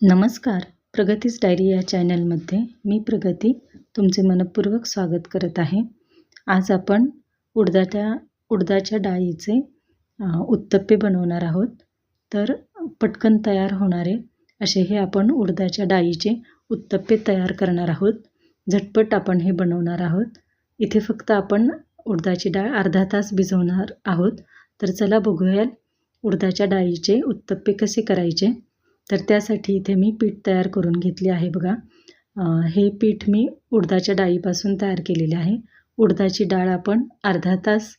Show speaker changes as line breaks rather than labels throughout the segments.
नमस्कार. प्रगतीच डायरी या चॅनलमध्ये मी प्रगती तुमचे मनपूर्वक स्वागत करत आहे. आज आपण उडदाच्या उडदाच्या डाळीचे उत्तप्पे बनवणार आहोत. तर पटकन तयार होणारे असे हे आपण उडदाच्या डाळीचे उत्तप्पे तयार करणार आहोत. झटपट आपण हे बनवणार आहोत. इथे फक्त आपण उडदाची डाळ अर्धा तास भिजवणार आहोत. तर चला बघूया उडदाच्या डाळीचे उत्तप्पे कसे करायचे. तर त्यासाठी इथे मी पीठ तयार करून घेतले आहे बघा. हे पीठ मी उडदाच्या डाळीपासून तयार केलेले आहे. उडदाची डाळ आपण अर्धा तास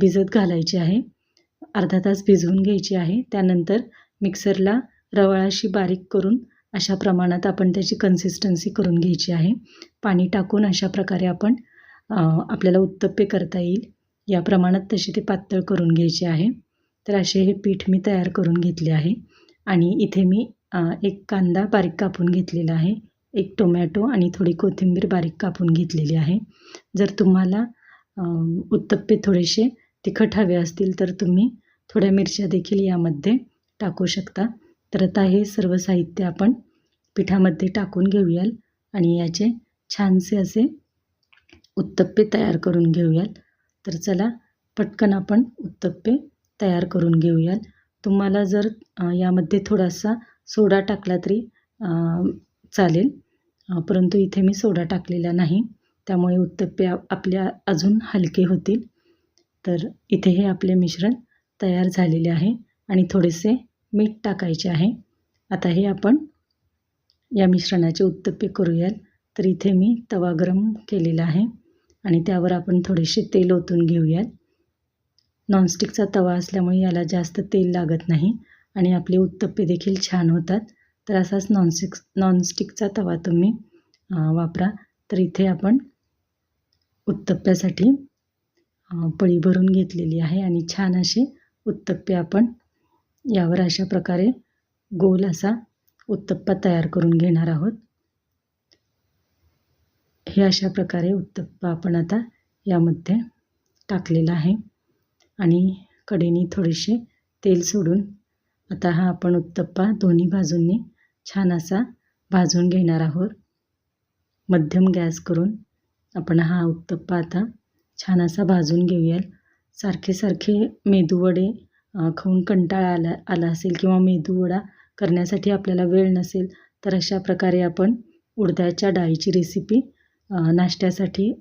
भिजत घालायची आहे. अर्धा तास भिजवून घ्यायची आहे. त्यानंतर मिक्सरला रवाळाशी बारीक करून अशा प्रमाणात आपण त्याची कन्सिस्टन्सी करून घ्यायची आहे. पाणी टाकून अशा प्रकारे आपण आपल्याला उत्तप्पे करता येईल. या प्रमाणात तशी ते पातळ करून घ्यायचे आहे. तर असे हे पीठ मी तयार करून घेतले आहे. आणि इथे मी एक कांदा बारीक कापून घेतलेला आहे. एक टोमॅटो आणि थोडी कोथिंबीर बारीक कापून घेतलेली आहे. जर तुम्हाला उत्तप्पे थोडेसे तिखट हवे असतील तर तुम्ही थोड्या मिरच्या देखील यामध्ये टाकू शकता. तर आता हे सर्व साहित्य आपण पिठामध्ये टाकून घेऊयाल आणि याचे छानसे असे उत्तप्पे तयार करून घेऊयाल. तर चला पटकन आपण उत्तप्पे तयार करून घेऊयाल. तुम्हाला जर यामध्ये थोडासा सोडा टाकला तरी चालेल. परंतु इथे मी सोडा टाकलेला नाही. त्यामुळे उत्तप्पे आपल्या अजून हलके होतील. तर इथे हे आपले मिश्रण तयार झालेले आहे आणि थोडेसे मीठ टाकायचे आहे. आता हे आपण या मिश्रणाचे उत्तप्पे करूयात. तर इथे मी तवा गरम केलेला आहे आणि त्यावर आपण थोडेसे तेल ओतून घेऊयात. नॉनस्टिकचा तवा असल्यामुळे याला जास्त तेल लागत नाही आणि आपले उत्तप्पे देखील छान होतात. तर असाच नॉनस्टिक नॉनस्टिकचा तवा तुम्ही वापरा. तर इथे आपण उत्तप्प्यासाठी पळी भरून घेतलेली आहे आणि छान असे उत्तप्पे आपण यावर अशा प्रकारे गोल असा उत्तप्पा तयार करून घेणार आहोत. हे अशा प्रकारे उत्तप्पा आपण आता यामध्ये टाकलेला आहे. आणि कडेने थोडेसे तेल सोडून आता हा आपण उत्तप्पा दोन्ही बाजूंनी छान असा भाजून घेणार आहोत. मध्यम गॅस करून आपण हा उत्तप्पा आता छान असा भाजून घेऊयाल सारखे सारखे मेदूवडे खाऊन कंटाळा आला आला असेल किंवा मेदूवडा करण्यासाठी आपल्याला वेळ नसेल तर अशा प्रकारे आपण उडदाच्या डाळीची रेसिपी नाश्त्यासाठी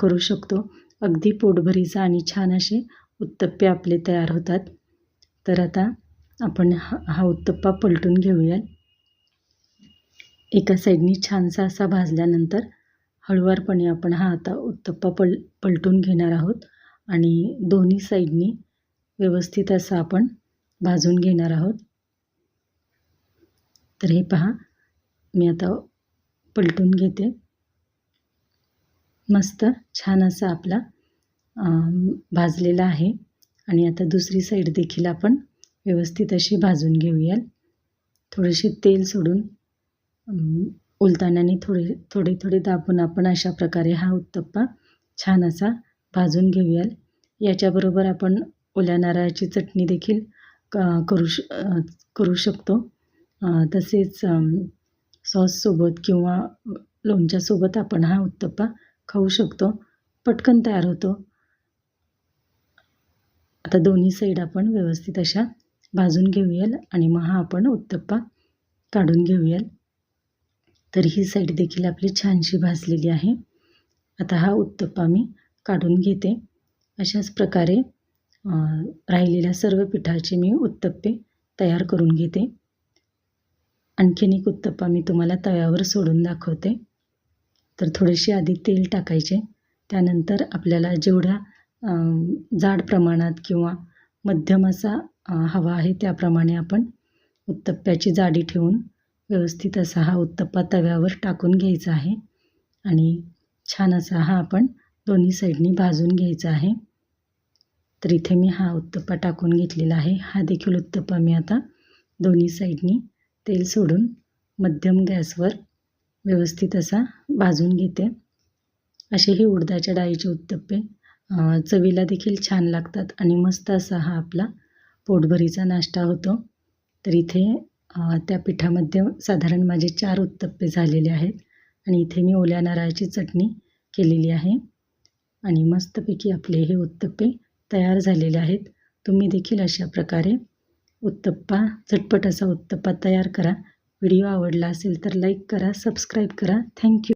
करू शकतो. अगदी पोटभरीचा आणि छान असे उत्तप्पे आपले तयार होतात. तर आता आपण हा हा उत्तप्पा पलटून घेऊया एका साईडनी छानसा असा भाजल्यानंतर हळुवारपणे आपण हा आता उत्तप्पा पल पलटून घेणार आहोत आणि दोन्ही साईडनी व्यवस्थित असा आपण भाजून घेणार आहोत. तर हे पहा मी आता पलटून घेते. मस्त छान असा आपला भाजलेला आहे. आणि आता दुसरी साईड देखील आपण व्यवस्थित अशी भाजून घेऊयाल थोडेसे तेल सोडून अम, थोडे थोडे थोडे दाबून आपण अशा प्रकारे हा उत्तप्पा छान असा भाजून घेऊयाल याच्याबरोबर आपण ओल्या नारळाची चटणी देखील क- करू श करू शकतो. तसेच सॉससोबत किंवा लोणच्यासोबत आपण हा उत्तप्पा खाऊ शकतो. पटकन तयार होतो. आता दोन्ही साईड आपण व्यवस्थित अशा भाजून घेऊयाल आणि मग हा आपण उत्तप्पा काढून घेऊयाल. तर ही साईड देखील आपली छानशी भाजलेली आहे. आता हा उत्तप्पा मी काढून घेते. अशाच प्रकारे राहिलेल्या सर्व पिठाचे मी उत्तप्पे तयार करून घेते. आणखीन एक उत्तप्पा मी तुम्हाला तव्यावर सोडून दाखवते. तर थोडेसे आधी तेल टाकायचे. त्यानंतर आपल्याला जेवढ्या जाड प्रमाणात किंवा मध्यम असा हवा आहे त्याप्रमाणे आपण उत्तप्प्याची जाडी ठेवून व्यवस्थित असा हा उत्तप्पा तव्यावर टाकून घ्यायचा आहे. आणि छान असा हा आपण दोन्ही साईडनी भाजून घ्यायचा आहे. तर इथे मी हा उत्तप्पा टाकून घेतलेला आहे. हा देखील उत्तप्पा मी आता दोन्ही साईडनी तेल सोडून मध्यम गॅसवर व्यवस्थित असा भाजून घेते. असे हे उडदाच्या डाळीचे उत्तप्पे चवीला देखील छान लागतात आणि मस्त असा हा आपला पोटभरीचा नाश्ता होतो. तर इथे त्या पिठामध्ये साधारण माझे चार उत्तप्पे झालेले आहेत आणि इथे मी ओल्या नारळाची चटणी केलेली आहे. आणि मस्तपैकी आपले हे उत्तप्पे तयार झालेले आहेत. तुम्ही देखील अशा प्रकारे उत्तप्पा झटपट असा उत्तप्पा तयार करा. व्हिडिओ आवडला असेल तर लाईक करा सबस्क्राईब करा. थँक्यू.